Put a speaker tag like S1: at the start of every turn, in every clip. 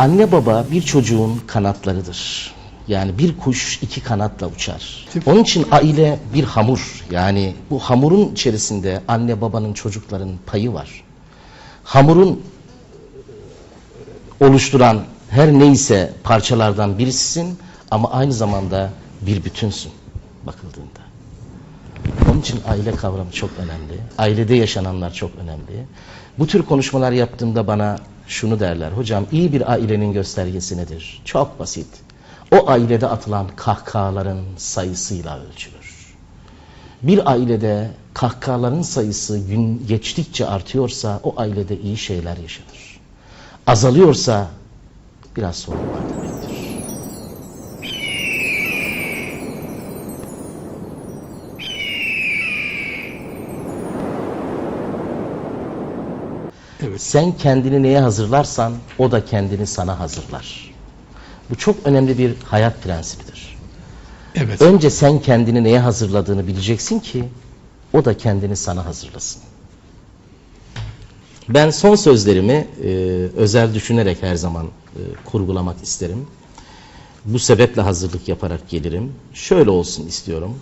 S1: Anne baba bir çocuğun kanatlarıdır. Yani bir kuş iki kanatla uçar. Onun için aile bir hamur. Yani bu hamurun içerisinde anne babanın çocukların payı var. Hamurun oluşturan her neyse parçalardan birisisin ama aynı zamanda bir bütünsün bakıldığında. Onun için aile kavramı çok önemli. Ailede yaşananlar çok önemli. Bu tür konuşmalar yaptığımda bana şunu derler. Hocam iyi bir ailenin göstergesi nedir? Çok basit. O ailede atılan kahkahaların sayısıyla ölçülür. Bir ailede kahkahaların sayısı gün geçtikçe artıyorsa o ailede iyi şeyler yaşanır. Azalıyorsa biraz sorun var demektir.
S2: Evet.
S1: Sen kendini neye hazırlarsan o da kendini sana hazırlar. Bu çok önemli bir hayat prensibidir.
S2: Evet.
S1: Önce sen kendini neye hazırladığını bileceksin ki o da kendini sana hazırlasın. Ben son sözlerimi e, özel düşünerek her zaman e, kurgulamak isterim. Bu sebeple hazırlık yaparak gelirim. Şöyle olsun istiyorum.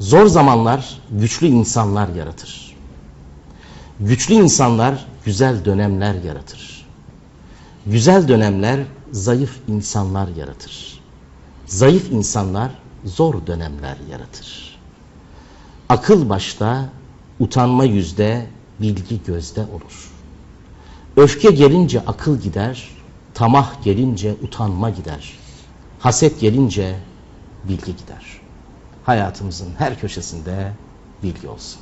S1: Zor zamanlar güçlü insanlar yaratır. Güçlü insanlar güzel dönemler yaratır. Güzel dönemler zayıf insanlar yaratır. Zayıf insanlar zor dönemler yaratır. Akıl başta, utanma yüzde, bilgi gözde olur. Öfke gelince akıl gider, tamah gelince utanma gider. Haset gelince bilgi gider. Hayatımızın her köşesinde bilgi olsun.